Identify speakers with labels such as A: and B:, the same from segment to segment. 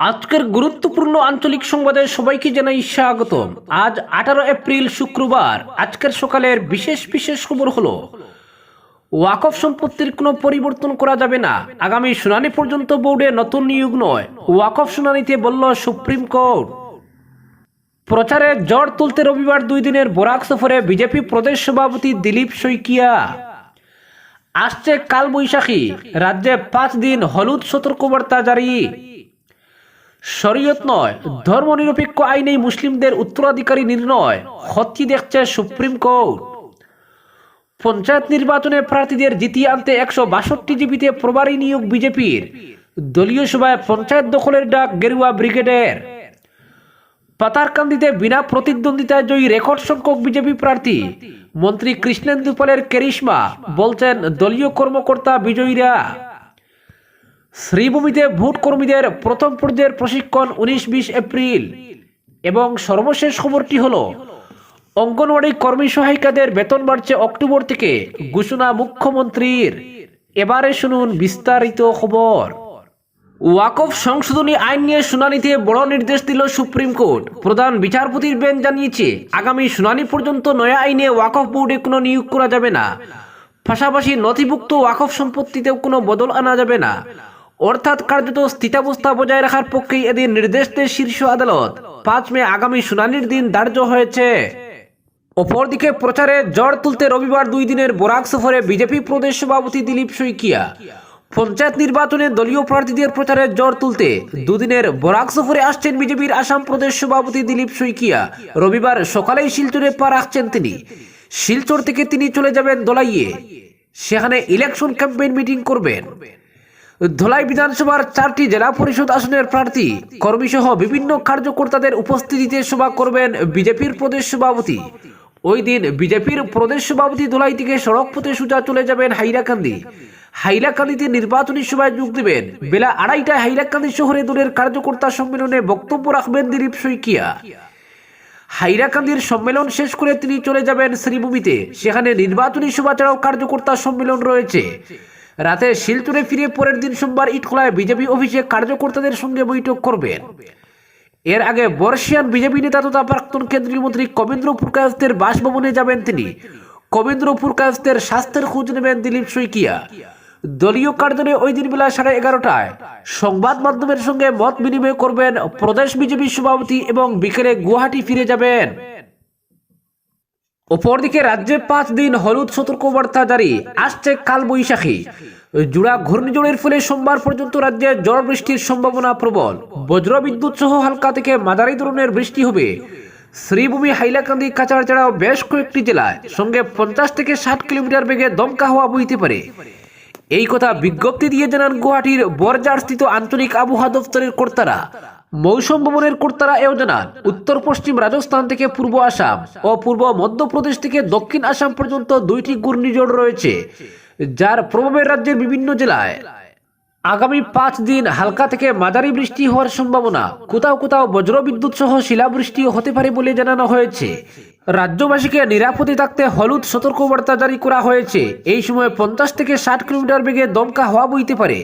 A: আজকের গুরুত্বপূর্ণ আঞ্চলিক সংবাদে সবাইকে জানাই স্বাগতম। আজ আঠারো এপ্রিল শুক্রবার। আজকের সকালের বিশেষ বিশেষ খবর হলো, ওয়াকফ সম্পত্তির কোনো পরিবর্তন করা যাবে না। আগামী শুনানি পর্যন্ত বোর্ডে নতুন নিয়োগ নয়। ওয়াকফ শুনানিতে বলল সুপ্রিম কোর্ট। প্রচারে জ্বর তুলতে রবিবার দুই দিনের বরাক সফরে বিজেপি প্রদেশ সভাপতি দিলীপ শইকিয়া। আসছে কাল বৈশাখী রাজ্যে পাঁচ দিন হলুদ সতর্কবার্তা জারি। শরীয়ত নয়, ধর্মনিরপেক্ষ আইনেই মুসলিমদের উত্তরাধিকারী নির্ণয়। হত্যি দেখছে সুপ্রিম কোর্ট। পঞ্চায়েত নির্বাচনে প্রার্থীদের জিতিয়ে আনতে একশো বাষট্টি জিবিতে প্রবারী নিয়োগ বিজেপির। দলীয় সভায় পঞ্চায়েত দখলের ডাক গেরুয়া ব্রিগেডের। পাতারকান্দিতে বিনা প্রতিদ্বন্দ্বিতায় জয়ী রেকর্ড সংখ্যক বিজেপি প্রার্থী। মন্ত্রী কৃষ্ণেন্দু পালের কেরিশমা বলছেন, দলীয় কর্মকর্তা বিজয়ীরা। শ্রীভূমিতে ভোট কর্মীদের প্রথম পর্যায়ের প্রশিক্ষণ উনিশ বিশ এপ্রিল। এবং সর্বশেষ খবরটি হলো, অঙ্গনওয়াড়ি কর্মী সহায়িকাদের বেতন বাড়ছে অক্টোবর থেকে, ঘোষণা মুখ্যমন্ত্রীর। এবারে শুনুন বিস্তারিত খবর। ওয়াকফ সংশোধনী আইন নিয়ে শুনানিতে বড় নির্দেশ দিল সুপ্রিম কোর্ট। প্রধান বিচারপতির বেঞ্চ জানিয়েছে, আগামী শুনানি পর্যন্ত নয়া আইনে ওয়াকফ বোর্ডে কোনো নিয়োগ করা যাবে না। পাশাপাশি নথিভুক্ত ওয়াকফ সম্পত্তিতেও কোনো বদল আনা যাবে না। অর্থাৎ কার্যত স্থিতাবস্থা বজায় রাখার পক্ষেই এদিন নির্দেশ দেয় শীর্ষ আদালত। পাঁচ মে আগামী শুনানির দিন ধার্য হয়েছে। অপরদিকে প্রচারে জ্বর তুলতে রবিবার দুই দিনের বরাক সফরে বিজেপি প্রদেশ সভাপতি দিলীপ শইকিয়া। পঞ্চায়েত নির্বাচনে দলীয় প্রার্থীদের প্রচারে জ্বর তুলতে দুদিনের বরাক সফরে আসছেন বিজেপির আসাম প্রদেশ সভাপতি দিলীপ শইকিয়া। রবিবার সকালেই শিলচরে পা রাখছেন তিনি। শিলচর থেকে তিনি চলে যাবেন দলাইয়ে। সেখানে ইলেকশন ক্যাম্পেইন মিটিং করবেন। ধলাই বিধানসভার চারটি জেলা পরিষদ আসনের প্রার্থী, কর্মীসহ বিভিন্ন কার্যকর্তাদের উপস্থিতিতে সভা করবেন বিজেপির প্রদেশ সভাপতি। ওই দিন বিজেপির প্রদেশ সভাপতি ধলাই থেকে সড়ক পথে সোজা চলে যাবেন হাইলাকান্দি। হাইলাকান্দিতে নির্বাচনী সভায় যোগ দেবেন। বেলা আড়াইটায় হাইলাকান্দি শহরে দলের কার্যকর্তা সম্মেলনে বক্তব্য রাখবেন দিলীপ শইকিয়া। হাইরাকান্দির সম্মেলন শেষ করে তিনি চলে যাবেন শ্রীভূমিতে। সেখানে নির্বাচনী সভা ছাড়াও কার্যকর্তা সম্মেলন রয়েছে। রাতে শিলচরে ফিরে পরের দিন সোমবার ইটখোলায় বিজেপি অফিসে কার্যকর্তাদের সঙ্গে বৈঠক করবেন। এর আগে বর্ষিয়ান বিজেপি নেতা তথা প্রাক্তন কেন্দ্রীয় মন্ত্রী কবীন্দ্র পুরকায়স্তের বাসভবনে যাবেন তিনি। কবীন্দ্র পুরকায়স্তের স্বাস্থ্যের খোঁজ নেবেন দিলীপ শইকিয়া। দলীয় কার্যালয়ে ওই দিন বেলা সাড়ে এগারোটায় সংবাদ মাধ্যমের সঙ্গে মত বিনিময় করবেন প্রদেশ বিজেপি সভাপতি এবং বিকেলে গুয়াহাটি ফিরে যাবেন। অপরদিকে রাজ্যে পাঁচ দিন হলুদ সতর্কবার্তা জারি। আসছে কাল বৈশাখী। জুড়া ঘূর্ণিঝড়ের ফলে সোমবার পর্যন্ত রাজ্যে ঝড় বৃষ্টির সম্ভাবনা প্রবল। বজ্রবিদ্যুৎ সহ হালকা থেকে মাঝারি ধরনের বৃষ্টি হবে। শ্রীভূমি, হাইলাকান্দি কাছাড় ছাড়াও বেশ কয়েকটি জেলায় সঙ্গে পঞ্চাশ থেকে ষাট কিলোমিটার বেগে দমকা হওয়া বইতে পারে। এই কথা বিজ্ঞপ্তি দিয়ে জানান গুয়াহাটির বরজার স্থিত আঞ্চলিক আবহাওয়া দপ্তরের কর্তারা। মৌসুম ভবনের কর্তারা এও জানান উত্তর পশ্চিম রাজস্থান থেকে পূর্ব আসাম ও পূর্ব মধ্যপ্রদেশ থেকে দক্ষিণ আসাম পর্যন্ত দুইটি ঘূর্ণিঝড় রয়েছে, যার প্রভাবে রাজ্যের বিভিন্ন জেলায় আগামী পাঁচ দিন হালকা থেকে মাঝারি বৃষ্টি হওয়ার সম্ভাবনা। কোথাও কোথাও বজ্রবিদ্যুৎ সহ শিলাবৃষ্টিও হতে পারে বলে জানানো হয়েছে। রাজ্যবাসীকে নিরাপদে থাকতে হলুদ সতর্কবার্তা জারি করা হয়েছে। এই সময় পঞ্চাশ থেকে ষাট কিলোমিটার বেগে দমকা হওয়া বইতে পারে।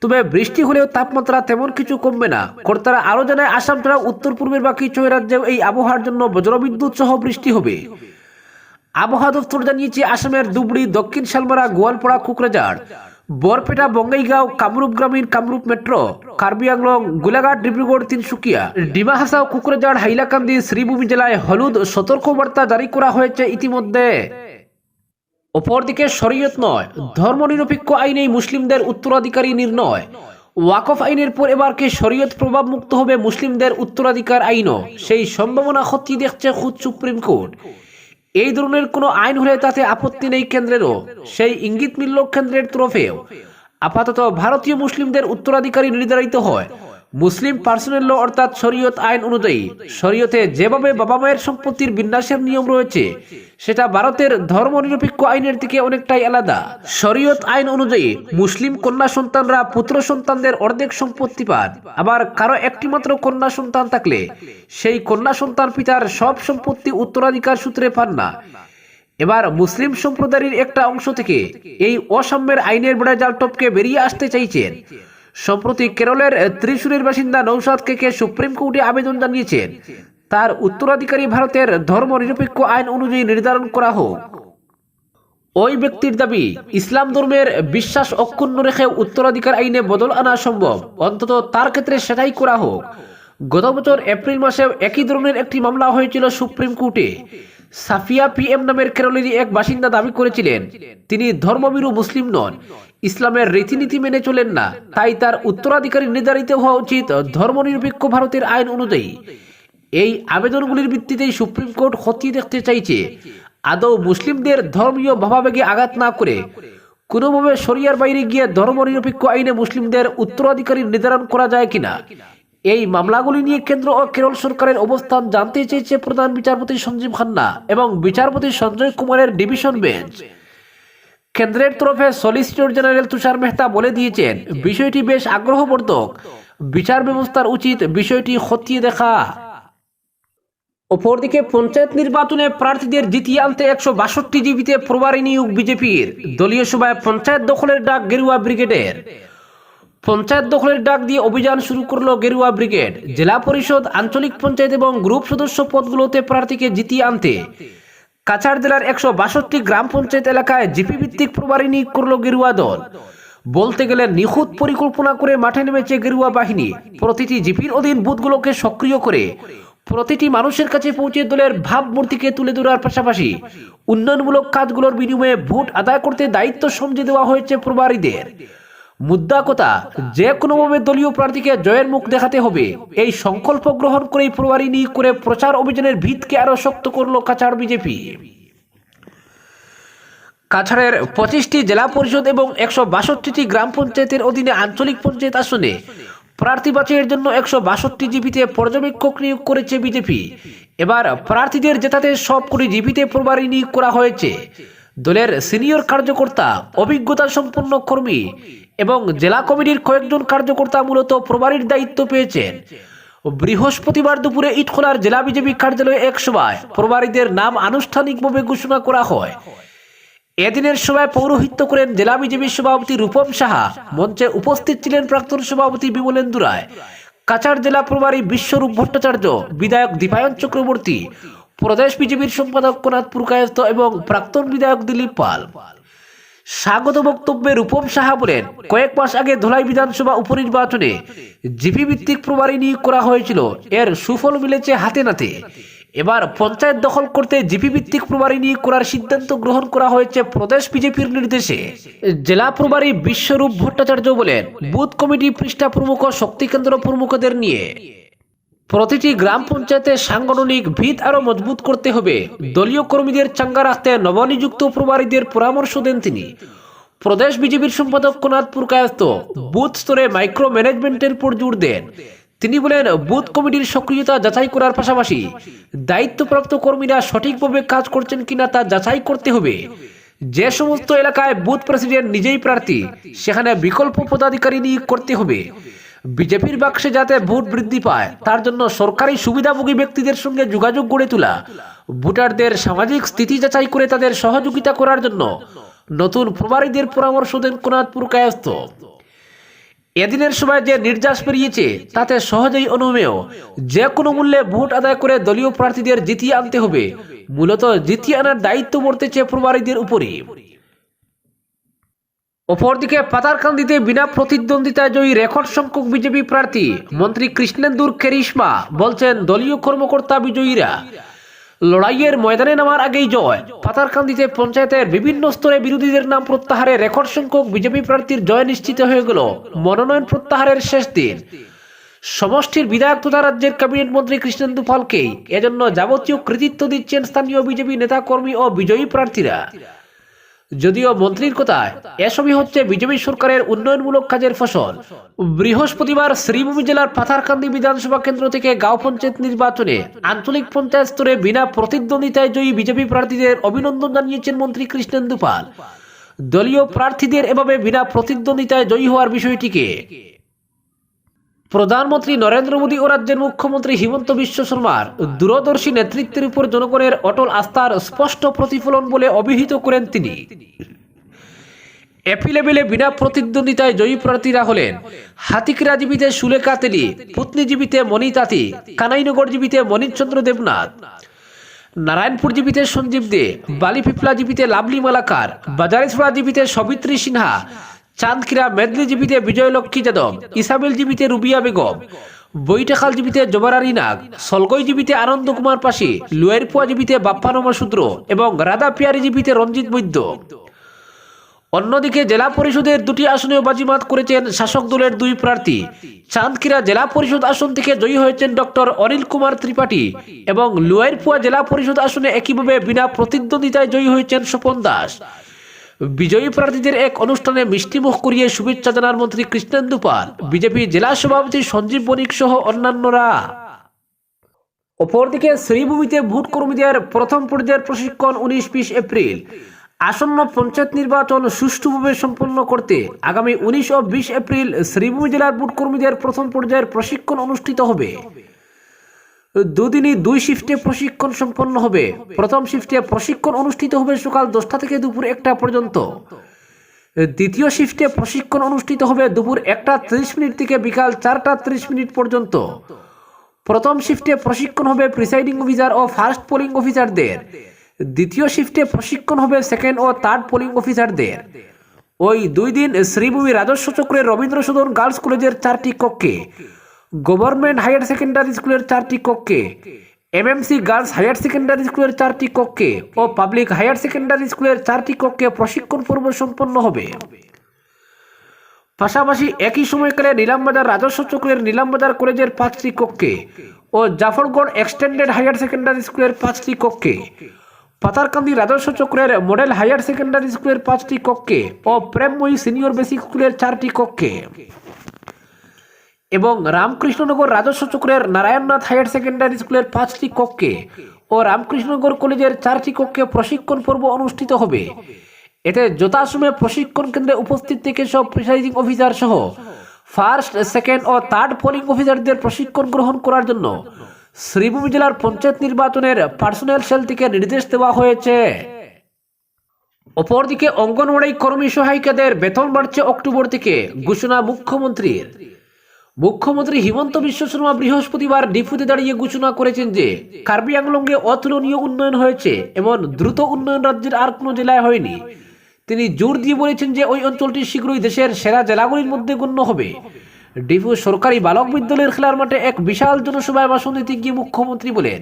A: তবে বৃষ্টি হলেও তাপমাত্রা তেমন কিছু কমবে না। কর্তারা আরও জানায়, আসাম ছাড়া উত্তর পূর্বের বাকি ছয় রাজ্যেও এই আবহাওয়ার জন্য বজ্রবিদ্যুৎ সহ বৃষ্টি হবে। আবহাওয়া দপ্তর জানিয়েছে, আসামের ধুবড়ি, দক্ষিণ শালমারা, গোয়ালপাড়া, কুকরাঝাড়। বরপেটা, বঙ্গাইগাঁও, কামরূপ গ্রামীণ কামরূপ মেট্রো, কার্বি আংলং, গোলাঘাট, ডিব্রুগড়, তিনসুকিয়া। ডিমা হাসাও কুকরাঝাড় হাইলাকান্দি, শ্রীভূমি জেলায় হলুদ সতর্কবার্তা জারি করা হয়েছে ইতিমধ্যে। অপরদিকে শরীয়ত নয়, ধর্মনিরপেক্ষ আইনেই মুসলিমদের উত্তরাধিকারী নির্ণয়। ওয়াকফ আইনের পর এবার কি শরীয়ত প্রভাব মুক্ত হবে মুসলিমদের উত্তরাধিকার আইনও? সেই সম্ভাবনা খতিয়ে দেখছে খুদ সুপ্রিম কোর্ট। এই ধরনের কোনো আইন হলে তাতে আপত্তি নেই কেন্দ্রেরও। সেই ইঙ্গিত মিলল কেন্দ্রের তরফেও। আপাতত ভারতীয় মুসলিমদের উত্তরাধিকারী নির্ধারিত হয়। মুসলিম পার্সোনাল ল অর্থাৎ শরীয়ত আইন অনুযায়ী শরীয়তে যেভাবে বাবা মায়ের সম্পত্তির বিন্যাসের নিয়ম রয়েছে, সেটা ভারতের ধর্মনিরপেক্ষ আইনের থেকে অনেকটাই আলাদা। শরীয়ত আইন অনুযায়ী মুসলিম কন্যা সন্তানরা পুত্র সন্তানদের অর্ধেক সম্পত্তি পান। আবার কারও একটি মাত্র কন্যা সন্তান থাকলে সেই কন্যা সন্তান পিতার সব সম্পত্তি উত্তরাধিকার সূত্রে পান না। এবার মুসলিম সম্প্রদায়ের একটা অংশ থেকে এই অসাম্যের আইনের বেড়া জাল টপকে বেরিয়ে আসতে চাইছেন। সম্প্রতি কেরলের ত্রিশূরের বাসিন্দা নৌসাদ কে সুপ্রিম কোর্টে আবেদন জানিয়েছেন, তার উত্তরাধিকারী ভারতের ধর্ম নিরপেক্ষ আইন অনুযায়ী নির্ধারণ করা হোক। ওই ব্যক্তির দাবি, ইসলাম ধর্মের বিশ্বাস অক্ষুণ্ণ রেখে উত্তরাধিকার আইনে বদল আনা সম্ভব। অন্তত তার ক্ষেত্রে সেটাই করা হোক। গত বছর এপ্রিল মাসে একই ধরনের একটি মামলা হয়েছিল সুপ্রিম কোর্টে। সাফিয়া পিএম নামের কেরলেরই এক বাসিন্দা দাবি করেছিলেন, তিনি ধর্মবিরু মুসলিম নন, ইসলামের রীতিনীতি মেনে চলেন না, তাই তার উত্তরাধিকারী নির্ধারিত হওয়া উচিত ধর্মনিরপেক্ষ ভারতের আইন অনুযায়ী। এই আবেদনগুলির ভিত্তিতেই সুপ্রিম কোর্ট খতিয়ে দেখতে চাইছে, আদৌ মুসলিমদের ধর্মীয় ভাবাবেগে আঘাত না করে, কোনোভাবে শরিয়ার বাইরে গিয়ে ধর্মনিরপেক্ষ আইনে মুসলিমদের উত্তরাধিকারী নির্ধারণ করা যায় কিনা। এই মামলাগুলি নিয়ে কেন্দ্র ও কেরল সরকারের অবস্থান জানতে চেয়েছে প্রধান বিচারপতি সঞ্জীব খান্না এবং বিচারপতি সঞ্জয় কুমারের ডিভিশন বেঞ্চ। কেন্দ্রের তরফে সলিসিটর জেনারেল তুষার মেহতা বলে দিয়েছেন, বিষয়টি বেশ আগ্রহবর্ধক। বিচার ব্যবস্থার উচিত বিষয়টি খতিয়ে দেখা। অপরদিকে পঞ্চায়েত নির্বাচনে প্রার্থীদের জিতিয়ে আনতে একশো বাষট্টি জিবিতে প্রবারী নিয়োগ বিজেপির। দলীয় সভায় পঞ্চায়েত দখলের ডাক গেরুয়া ব্রিগেডের। পঞ্চায়েত দখলের ডাক দিয়ে অভিযান শুরু করল গেরুয়া ব্রিগেড। জেলা পরিষদ, আঞ্চলিক পঞ্চায়েত এবং গ্রুপ সদস্য পদগুলোতে প্রার্থীকে জিতিয়ে আনতে। কাছাড় জেলার একশো বাষট্টি গ্রাম পঞ্চায়েত এলাকায় জিপি ভিত্তিক প্রবারী নিয়োগ করল গেরুয়া দল। বলতে গেলে নিখুঁত পরিকল্পনা করে মাঠে নেমেছে গেরুয়া বাহিনী। প্রতিটি জিপির অধীন বুথগুলোকে সক্রিয় করে প্রতিটি মানুষের কাছে পৌঁছে দলের ভাবমূর্তিকে তুলে ধরার পাশাপাশি উন্নয়নমূলক কাজগুলোর বিনিময়ে ভোট আদায় করতে দায়িত্ব সমঝে দেওয়া হয়েছে প্রবারীদের মুদ্রা কথা যে কোনোভাবে দলীয় প্রার্থীকে জয়ের মুখ দেখাতে হবে। এই সংকল্প গ্রহণ করেই নিয়োগ করে প্রচার অভিযানের ভিতকে আরও শক্ত করল কাছাড় বিজেপি। কাছাড়ের পঁচিশটি জেলা পরিষদ এবং একশো বাষট্টিটি গ্রাম পঞ্চায়েতের অধীনে আঞ্চলিক পঞ্চায়েত আসনে প্রার্থী বাছাইয়ের জন্য একশো বাষট্টি জিপিতে পর্যবেক্ষক নিয়োগ করেছে বিজেপি। এবার প্রার্থীদের জেতাতে সবকটি জিপিতে প্রবারী নিয়োগ করা হয়েছে। দলের সিনিয়র কার্যকর্তা, অভিজ্ঞতা সম্পন্ন কর্মী এবং জেলা কমিটির কয়েকজন কার্যকর্তা মূলত প্রবারীর দায়িত্ব পেয়েছেন। বৃহস্পতিবার দুপুরে ইটখোলার জেলা বিজেপি কার্যালয়ে এক সভায় প্রবারীদের নাম আনুষ্ঠানিকভাবে ঘোষণা করা হয়। এদিনের সভায় পৌরোহিত্য করেন জেলা বিজেপির সভাপতি রূপম সাহা, মঞ্চে উপস্থিত ছিলেন প্রাক্তন সভাপতি বিমলেন্দু রায়, কাছাড় জেলা প্রভারী বিশ্বরূপ ভট্টাচার্য, বিধায়ক দীপায়ন চক্রবর্তী, প্রদেশ বিজেপির সম্পাদক কোনাথ পুরকায়স্ত এবং প্রাক্তন বিধায়ক দিলীপ পাল। স্বাগত বক্তব্যে রূপম সাহা বলেন, কয়েক মাস আগে ধলাই বিধানসভা উপনির্বাচনে জিপি ভিত্তিক প্রবারী নিয়োগ করা হয়েছিল। এর সুফল মিলেছে হাতে নাতে। এবার পঞ্চায়েত দখল করতে জিপি ভিত্তিক প্রবারী নিয়োগ করার সিদ্ধান্ত গ্রহণ করা হয়েছে প্রদেশ বিজেপির নির্দেশে। জেলা প্রবারী বিশ্বরূপ ভট্টাচার্য বলেন, বুথ কমিটি পৃষ্ঠা প্রমুখ, শক্তি কেন্দ্র প্রমুখদের নিয়ে প্রতিটি গ্রাম পঞ্চায়েতে সাংগঠনিক ভিত আরও মজবুত করতে হবে। দলীয় কর্মীদের চাঙ্গা রাখতে নবনিযুক্ত প্রবারীদের পরামর্শ দেন তিনি। প্রদেশ বিজেপির সম্পাদক কোনাথ পুরকায়স্ত বুথ স্তরে মাইক্রো ম্যানেজমেন্টের উপর জোর দেন। তিনি বলেন, বুথ কমিটির সক্রিয়তা যাচাই করার পাশাপাশি দায়িত্বপ্রাপ্ত কর্মীরা সঠিকভাবে কাজ করছেন কিনা তা যাচাই করতে হবে। যে সমস্ত এলাকায় বুথ প্রেসিডেন্ট নিজেই প্রার্থী, সেখানে বিকল্প পদাধিকারী নিয়োগ করতে হবে। বিজেপির বাক্সে যাতে ভোট বৃদ্ধি পায়, তার জন্য সরকারি সুবিধাভোগী ব্যক্তিদের সঙ্গে যোগাযোগ গড়ে তোলা, ভোটারদের সামাজিক স্থিতি যাচাই করে তাদের সহযোগিতা করার জন্য নতুন প্রবারীদের পরামর্শ দেন কোনাথপুর কায়স্থ। এদিনের সময় যে নির্যাস পেরিয়েছে, তাতে সহজেই অনুমেয়। যে কোনো মূল্যে ভোট আদায় করে দলীয় প্রার্থীদের জিতিয়ে আনতে হবে। মূলত জিতিয়ে আনার দায়িত্ব বর্তেছে প্রবারীদের উপরে অপরদিকে পাতারকান্দিতে বিনা প্রতিদ্বন্দ্বিতায় জয়ী রেকর্ড সংখ্যক বিজেপি প্রার্থী মন্ত্রী কৃষ্ণেন্দুর কেরিশমা বলছেন দলীয় কর্মকর্তা বিজয়ীরা। লড়াইয়ের ময়দানে নামার আগেই জয়। পাতারকান্দিতে পঞ্চায়েতের বিভিন্ন স্তরে বিরোধীদের নাম প্রত্যাহারে রেকর্ড সংখ্যক বিজেপি প্রার্থীর জয় নিশ্চিত হয়ে গেল মনোনয়ন প্রত্যাহারের শেষ দিন। সমষ্টির বিধায়ক তথা রাজ্যের ক্যাবিনেট মন্ত্রী কৃষ্ণেন্দু পালকেই এজন্য যাবতীয় কৃতিত্ব দিচ্ছেন স্থানীয় বিজেপি নেতাকর্মী ও বিজয়ী প্রার্থীরা। যদিও মন্ত্রীর কথায়, এসবই হচ্ছে বিজেপি সরকারের উন্নয়নমূলক কাজের ফসল। বৃহস্পতিবার শ্রীভূমি জেলার পাথারকান্দি বিধানসভা কেন্দ্র থেকে গাঁও পঞ্চায়েত নির্বাচনে আঞ্চলিক পঞ্চায়েত স্তরে বিনা প্রতিদ্বন্দ্বিতায় জয়ী বিজেপি প্রার্থীদের অভিনন্দন জানিয়েছেন মন্ত্রী কৃষ্ণেন্দু পাল। দলীয় প্রার্থীদের এভাবে বিনা প্রতিদ্বন্দ্বিতায় জয়ী হওয়ার বিষয়টিকে প্রধানমন্ত্রী নরেন্দ্র মোদী ও রাজ্যের মুখ্যমন্ত্রী হিমন্ত বিশ্ব শর্মার দূরদর্শী নেতৃত্বের উপর জনগণের অটল আস্থার স্পষ্ট প্রতিফলন বলে অভিহিত করেন তিনি। এফিলেবেলে বিনা প্রতিদ্বন্দ্বিতায় জয়ী প্রার্থীরা হলেন হাতিকিরা জীবিতে সুলেখা তেলি পুতনি মণি তাঁতি কানাইনগর জীবিতে মণিচন্দ্র দেবনাথ নারায়ণপুর জীবিতে সঞ্জীব দে বালিপিপলা জীবিতে লাভলি মালাকার বাজারেছড়া জীবিতে সবিত্রী সিনহা চাঁদকিরা মেদলি জীবিতে বিজয়লক্ষ্মী যাদব ইসাবেল জীবিতে রুবিয়া বেগম বৈটাখাল জীবিতে জবারারি নাগ সলগই জীবিতে আনন্দ কুমার পাশি লুয়েরপুয়া জীবিতে বাপ্পানমা সূত্র এবং রাধা পিয়ারি জীবিতে রঞ্জিত বৈদ্য। অন্যদিকে জেলা পরিষদের দুটি আসনেও বাজিমাত করেছেন শাসক দলের দুই প্রার্থী। চাঁদকিরা জেলা পরিষদ আসন থেকে জয়ী হয়েছেন ডক্টর অনিল কুমার ত্রিপাঠী এবং লুয়াইরপুয়া জেলা পরিষদ আসনে একইভাবে বিনা প্রতিদ্বন্দ্বিতায় জয়ী হয়েছেন স্বপন দাস। বিজয়ী প্রার্থীদের এক অনুষ্ঠানে মিষ্টিমুখ করিয়ে শুভেচ্ছা জানান মন্ত্রী কৃষ্ণেন্দু পাল। বিজেপি জেলা সভাপতি সঞ্জীব বণিক সহ অন্যান্যরা। অপরদিকে শ্রীভূমিতে ভোট কর্মীদের প্রথম পর্যায়ের প্রশিক্ষণ উনিশ বিশ এপ্রিল। আসন্ন পঞ্চায়েত নির্বাচন সুষ্ঠুভাবে সম্পন্ন করতে আগামী উনিশ ও বিশ এপ্রিল শ্রীভূমি জেলার ভোট কর্মীদের প্রথম পর্যায়ের প্রশিক্ষণ অনুষ্ঠিত হবে। দুদিনই দুই শিফটে প্রশিক্ষণ সম্পন্ন হবে। প্রথম শিফটে প্রশিক্ষণ অনুষ্ঠিত হবে সকাল দশটা থেকে দুপুর একটা পর্যন্ত। দ্বিতীয় শিফটে প্রশিক্ষণ অনুষ্ঠিত হবে দুপুর একটা ত্রিশ মিনিট থেকে বিকাল চারটা ত্রিশ মিনিট পর্যন্ত। প্রথম শিফটে প্রশিক্ষণ হবে প্রিসাইডিং অফিসার ও ফার্স্ট পোলিং অফিসারদের দ্বিতীয় শিফটে প্রশিক্ষণ হবে সেকেন্ড ও থার্ড পোলিং অফিসারদের ওই দুই দিন শ্রীভূমি রাজস্ব চক্রের রবীন্দ্র সদন গার্লস কলেজের চারটি কক্ষে। গভর্নমেন্ট হায়ার সেকেন্ডারি স্কুলের চারটি কক্ষে এমএমসি গার্লস হায়ার সেকেন্ডারি স্কুলের চারটি কক্ষে ও পাবলিক হায়ার সেকেন্ডারি স্কুলের চারটি কক্ষে প্রশিক্ষণ পর্ব সম্পন্ন হবে। পাশাপাশি একই সময়কালে নিলামবাজার রাজস্ব চক্রের নিলামবাজার কলেজের পাঁচটি কক্ষে ও জাফরগড় এক্সটেন্ডেড হায়ার সেকেন্ডারি স্কুলের পাঁচটি কক্ষে, পাতারকান্দি রাজস্ব চক্রের মডেল হায়ার সেকেন্ডারি স্কুলের পাঁচটি কক্ষে ও প্রেমময়ী সিনিয়র বেসিক স্কুলের চারটি কক্ষে। এবং রামকৃষ্ণনগর রাজস্ব চক্রের নারায়ণনাথ হায়ার সেকেন্ডারি স্কুলের পাঁচটি কক্ষে ও রামকৃষ্ণনগর কলেজের চারটি কক্ষে প্রশিক্ষণ পর্ব অনুষ্ঠিত হবে। এতে যথাসময়ে প্রশিক্ষণ কেন্দ্রে উপস্থিত থেকে সব প্রিসাইডিং অফিসার সহ ফার্স্ট সেকেন্ড ও থার্ড পোলিং অফিসারদের প্রশিক্ষণ গ্রহণ করার জন্য শ্রীভূমি জেলার পঞ্চায়েত নির্বাচনের পার্সোনাল সেল থেকে নির্দেশ দেওয়া হয়েছে। অপরদিকে অঙ্গনওয়াড়ি কর্মী সহায়িকাদের বেতন বাড়ছে অক্টোবর থেকে, ঘোষণা মুখ্যমন্ত্রীর। মুখ্যমন্ত্রী হিমন্ত বিশ্ব শর্মা বৃহস্পতিবার ডিফুতে দাঁড়িয়ে ঘোষণা করেছেন যে, কার্বি আংলংয়ে অতুলনীয় উন্নয়ন হয়েছে, এমন দ্রুত উন্নয়ন রাজ্যের আর কোনো জেলায় হয়নি। তিনি জোর দিয়ে বলেছেন যে, ওই অঞ্চলটি শীঘ্রই দেশের সেরা জেলাগুলির মধ্যে গণ্য হবে। ডিফু সরকারি বালক বিদ্যালয়ের খেলার মাঠে এক বিশাল জনসভায় ভাষণ দিতে গিয়ে মুখ্যমন্ত্রী বলেন,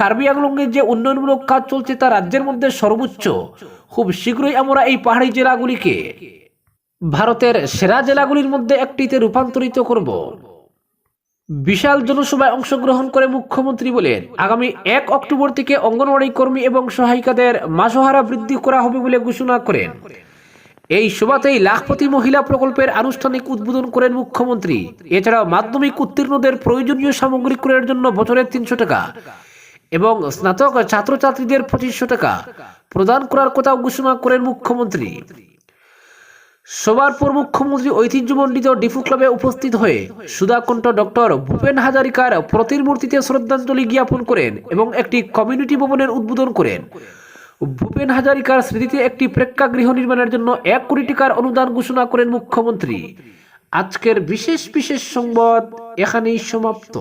A: কার্বি আংলংয়ের যে উন্নয়নমূলক কাজ চলছে তা রাজ্যের মধ্যে সর্বোচ্চ। খুব শীঘ্রই আমরা এই পাহাড়ি জেলাগুলিকে ভারতের সেরা জেলাগুলির মধ্যে একটিতে রূপান্তরিত করব। বিশাল জনসভায় অংশগ্রহণ করে মুখ্যমন্ত্রী বলেন, আগামী এক অক্টোবর থেকে অঙ্গনওয়াড়ি কর্মী এবং সহায়িকাদের মাসহারা বৃদ্ধি করা হবে বলে ঘোষণা করেন। এই সভাতেই লাখপতি মহিলা প্রকল্পের আনুষ্ঠানিক উদ্বোধন করেন মুখ্যমন্ত্রী। এছাড়াও মাধ্যমিক উত্তীর্ণদের প্রয়োজনীয় সামগ্রী ক্রয়ের জন্য বছরের তিনশো টাকা এবং স্নাতক ছাত্রছাত্রীদের পঁচিশশো টাকা প্রদান করার কথা ঘোষণা করেন মুখ্যমন্ত্রী। সবার পর মুখ্যমন্ত্রী ঐতিহ্যমণ্ডিত ডিফু ক্লাবে উপস্থিত হয়ে সুধাকণ্ঠ ডক্টর ভূপেন হাজারিকার প্রতিমূর্তিতে শ্রদ্ধাঞ্জলি জ্ঞাপন করেন এবং একটি কমিউনিটি ভবনের উদ্বোধন করেন। ভূপেন হাজারিকার স্মৃতিতে একটি প্রেক্ষাগৃহ নির্মাণের জন্য এক কোটি টাকার অনুদান ঘোষণা করেন মুখ্যমন্ত্রী। আজকের বিশেষ বিশেষ সংবাদ এখানেই সমাপ্ত।